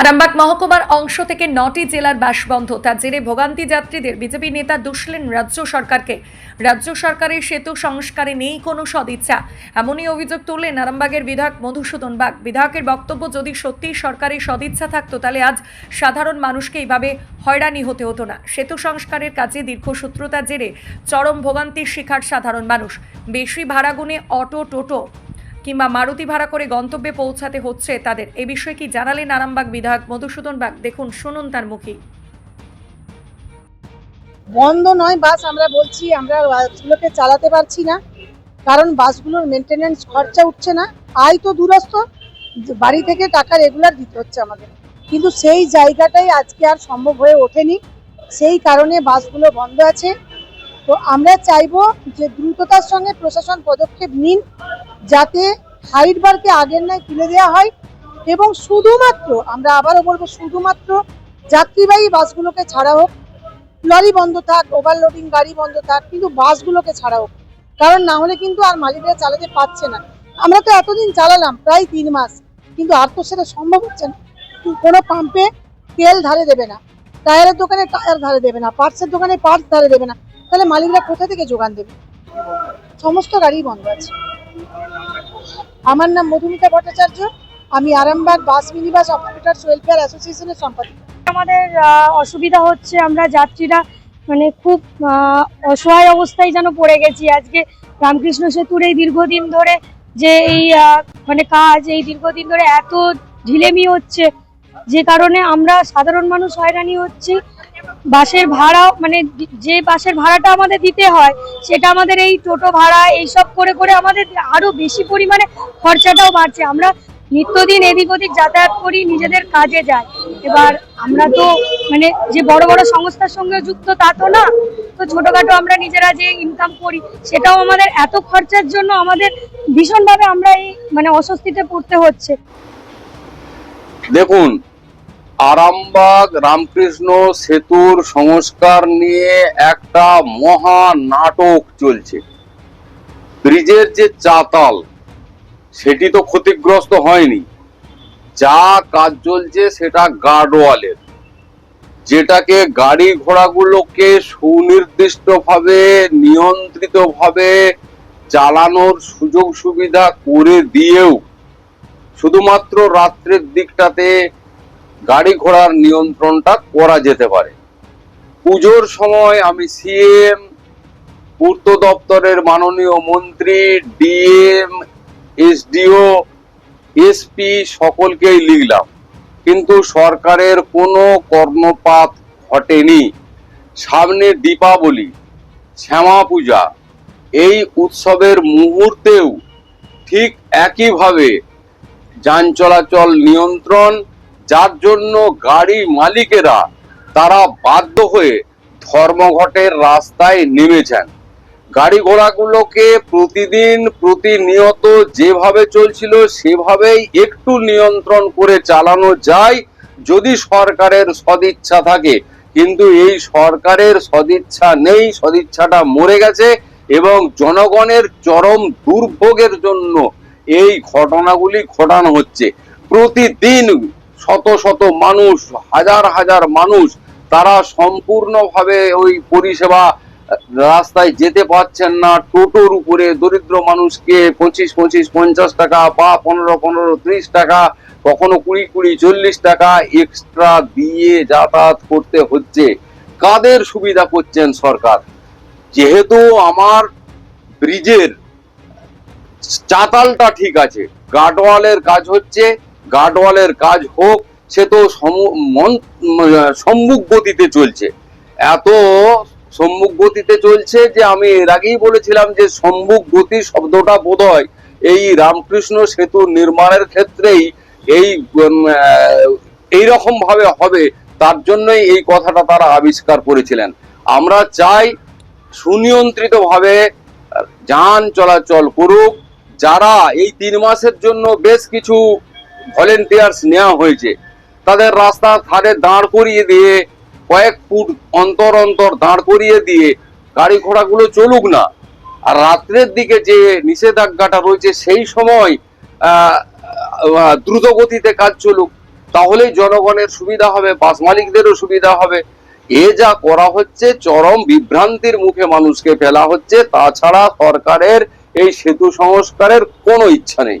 আরামবাগ মহকুমার অংশ থেকে নটি জেলার বাস বন্ধ তার জেরে ভোগান্তি যাত্রীদের বিজেপি নেতা দুষলেন রাজ্য সরকারকে। রাজ্য সরকারের সেতু সংস্কারে নেই কোনো সদিচ্ছা। এমনই অভিযোগ তুললেন আরামবাগের বিধায়ক মধুসূদন বাগ। বিধায়কের বক্তব্য, যদি সত্যিই সরকারের সদিচ্ছা থাকতো, তাহলে আজ সাধারণ মানুষকে এইভাবে হয়রানি হতে হতো না। সেতু সংস্কারের কাজে দীর্ঘসূত্রতার জেরে চরম ভোগান্তির শিকার সাধারণ মানুষ। বেশি ভাড়া গুনে অটো, টোটো কিংবা মারুতি ভাড়া করে গন্তব্যে পৌঁছাতে হচ্ছে তাদের। এ বিষয়ে কি জানালেন আরামবাগ বিধায়ক মধুসূদন বাগ? দেখুন, শুনুন তার মুখে। বন্ধ নয়, বাস আমরা বলছি, আমরা বাসগুলোকে চালাতে পারছি না, কারণ বাসগুলোর মেনটেনেন্স খরচা উঠছে না। আয় তো দূরস্থ বাড়ি থেকে টাকা রেগুলার দিতে হচ্ছে আমাদের। কিন্তু সেই জায়গাটাই আজকে আর সম্ভব হয়ে ওঠেনি। সেই কারণে বাসগুলো বন্ধ আছে। তো আমরা চাইব যে দ্রুততার সঙ্গে প্রশাসন পদক্ষেপ নিন যাতে হাইট বারকে আগের নয় তুলে দেওয়া হয় এবং শুধুমাত্র, আমরা আবারও বলব শুধুমাত্র যাত্রীবাহী বাসগুলোকে ছাড়া হোক, লরি বন্ধ থাক ওভারলোডিং গাড়ি বন্ধ থাক, কিন্তু বাসগুলোকে ছাড়া হোক। কারণ না হলে কিন্তু আর মালিকরা চালাতে পারছে না। আমরা তো এতদিন চালালাম, প্রায় তিন মাস। কিন্তু আর তো সেটা সম্ভব হচ্ছে না। কোনো পাম্পে তেল ধারে দেবে না। টায়ারের দোকানে টায়ার ধারে দেবে না। পার্টসের দোকানে পার্টস ধারে দেবে না। তাহলে মালিকরা কোথা থেকে যোগান দেবে? সমস্ত গাড়ি বন্ধ আছে। আমার নাম মধুমিতা ভট্টাচার্য। আমি Arambagh bus minibus operators welfare অ্যাসোসিয়েশনের সম্পাদক। আমাদের অসুবিধা হচ্ছে আমরা যাত্রীরা মানে খুব অসহায় অবস্থায় যেন পড়ে গেছি। আজকে রামকৃষ্ণ সেতুর এই দীর্ঘদিন ধরে যে এই মানে কাজ, এই দীর্ঘদিন ধরে এত ঢিলেমি হচ্ছে, যে কারণে আমরা সাধারণ মানুষ হয়রানি হচ্ছি। বাসের ভাড়া মানে যে বাসের ভাড়াটা আমাদের দিতে হয়, সেটা আমাদের এই টোটো ভাড়া, এইসব করে করে আমাদের আরও বেশি পরিমাণে খরচাটাও বাড়ছে। আমরা নিত্যদিন এদিক ওদিক যাতায়াত করি, নিজেদের কাজে যাই। এবার আমরা তো মানে যে বড় বড় সংস্থার সঙ্গে যুক্ত তা তো না, তো ছোটখাটো আমরা নিজেরা যে ইনকাম করি, সেটাও আমাদের এত খরচার জন্য আমাদের ভীষণভাবে আমরা এই মানে অস্বস্তিতে পড়তে হচ্ছে। দেখুন আরামবাগ, রামকৃষ্ণ সেতুর সংস্কার নিয়ে একটা মহা নাটক চলছে। ব্রিজের যে চাতাল, সেটি তো ক্ষতিগ্রস্ত হয়নি। যা কাজ চলছে সেটা গার্ডওয়ালের। যেটাকে গাড়ি ঘোড়াগুলোকে সুনির্দিষ্টভাবে, নিয়ন্ত্রিতভাবে চালানোর সুযোগ সুবিধা করে দিয়েও, শুধুমাত্র রাত্রের দিকটাতে গাড়ি ঘোড়ার নিয়ন্ত্রণটা করা যেতে পারে। পুজোর সময় আমি সিএম, পূর্ত দপ্তরের মাননীয় মন্ত্রী, ডিএম, এসডিও, এসপি সকলকেই লিখলাম। কিন্তু সরকারের কোনো কর্ণপাত ঘটেনি। সামনে দীপাবলি, শ্যামা পূজা, এই উৎসবের মুহূর্তেও ঠিক একইভাবে যান চলাচল নিয়ন্ত্রণ যার জন্য গাড়ি মালিকেরা তারা বাধ্য হয়ে ধর্মঘটের রাস্তায় নেমেছেন। গাড়ি ঘোড়াগুলোকে প্রতিদিন প্রতিনিয়ত যেভাবে চলছিল, সেভাবেই একটু নিয়ন্ত্রণ করে চালানো যায় যদি সরকারের সদিচ্ছা থাকে। কিন্তু এই সরকারের সদিচ্ছা নেই, সদিচ্ছাটা মরে গেছে এবং জনগণের চরম দুর্ভোগের জন্য এই ঘটনাগুলি ঘটানো হচ্ছে। প্রতিদিন শত শত মানুষ, হাজার হাজার মানুষ, তারা সম্পূর্ণভাবে ওই পরিষেবা রাস্তায় যেতে পারছেন না। টোটোর উপরে দরিদ্র মানুষকে পঁচিশ পঁচিশ, পঞ্চাশ টাকা বা পনেরো পনেরো, ত্রিশ টাকা, কখনো কুড়ি কুড়ি, চল্লিশ টাকা এক্সট্রা দিয়ে যাতায়াত করতে হচ্ছে। কাদের সুবিধা করছেন সরকার? যেহেতু আমার ব্রিজের চাতালটা ঠিক আছে গার্ডওয়ালের কাজ হচ্ছে গার্ডওয়ালের কাজ হোক, সে তো মন- সম্মুখ গতিতে চলছে। এত সম্মুখ গতিতে চলছে যে আমি এর আগেই বলেছিলাম যে সম্মুখ গতি শব্দটা বোধহয় এই রামকৃষ্ণ সেতু নির্মাণের ক্ষেত্রেই এই এই রকম ভাবে হবে। তার জন্যই এই কথাটা তারা আবিষ্কার করেছিলেন। আমরা চাই সুনিয়ন্ত্রিত ভাবে যান চলাচল করুক। যারা এই তিন মাসের জন্য বেশ কিছু ভলেন্টিয়ার্স নেওয়া হয়েছে। তাদের রাস্তার ধারে দাঁড় করিয়ে দিয়ে, কয়েক ফুট অন্তর অন্তর দাঁড় করিয়ে দিয়ে গাড়ি ঘোড়াগুলো চলুক না। আর রাত্রের দিকে যে নিষেধাজ্ঞাটা রয়েছে, সেই সময় দ্রুত গতিতে কাজ চলুক, তাহলেই জনগণের সুবিধা হবে, বাস মালিকদেরও সুবিধা হবে। এ যা করা হচ্ছে, চরম বিভ্রান্তির মুখে মানুষকে ফেলা হচ্ছে। তাছাড়া সরকারের এই সেতু সংস্কারের কোনো ইচ্ছা নেই।